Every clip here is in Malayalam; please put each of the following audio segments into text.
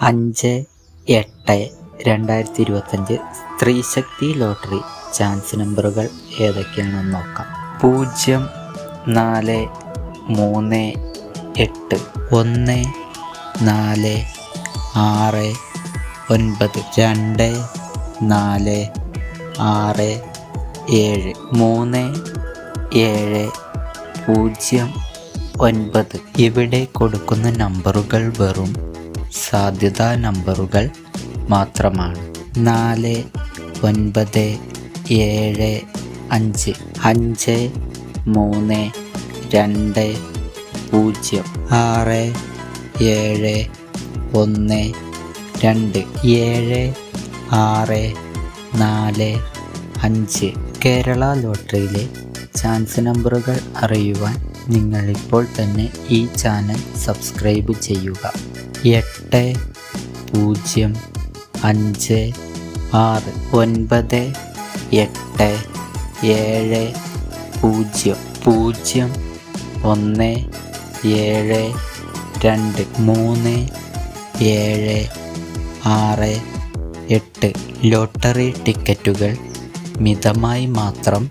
അഞ്ച് എട്ട് രണ്ടായിരത്തി ഇരുപത്തഞ്ച് സ്ത്രീശക്തി ലോട്ടറി ചാൻസ് നമ്പറുകൾ ഏതൊക്കെയാണെന്ന് നോക്കാം. പൂജ്യം നാല് മൂന്ന് എട്ട് ഒന്ന് നാല് ആറ് ഒൻപത് രണ്ട് നാല് ആറ് ഏഴ് മൂന്ന് ഏഴ് പൂജ്യം ഒൻപത്. ഇവിടെ കൊടുക്കുന്ന നമ്പറുകൾ വെറും സാധ്യതാ നമ്പറുകൾ മാത്രമാണ്. നാല് ഒൻപത് ഏഴ് അഞ്ച്. അഞ്ച് മൂന്ന് രണ്ട് പൂജ്യം. ആറ് ഏഴ് ഒന്ന് രണ്ട്. ഏഴ് ആറ് നാല് അഞ്ച്. കേരള ലോട്ടറിയിലെ ചാൻസ് നമ്പറുകൾ അറിയുവാൻ നിങ്ങളിപ്പോൾ തന്നെ ഈ ചാനൽ സബ്സ്ക്രൈബ് ചെയ്യുക. എട്ട് പൂജ്യം അഞ്ച് ആറ് ഒൻപത് എട്ട് ഏഴ് പൂജ്യം പൂജ്യം ഒന്ന് ഏഴ് രണ്ട് മൂന്ന് ഏഴ് ആറ് എട്ട്. ലോട്ടറി ടിക്കറ്റുകൾ മിതമായി മാത്രം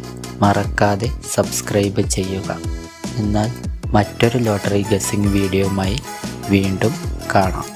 മറക്കാതെ സബ്സ്ക്രൈബ് ചെയ്യുക. എന്നാൽ മറ്റൊരു ലോട്ടറി ഗസിംഗ് വീഡിയോയുമായി വീണ്ടും കാണാം.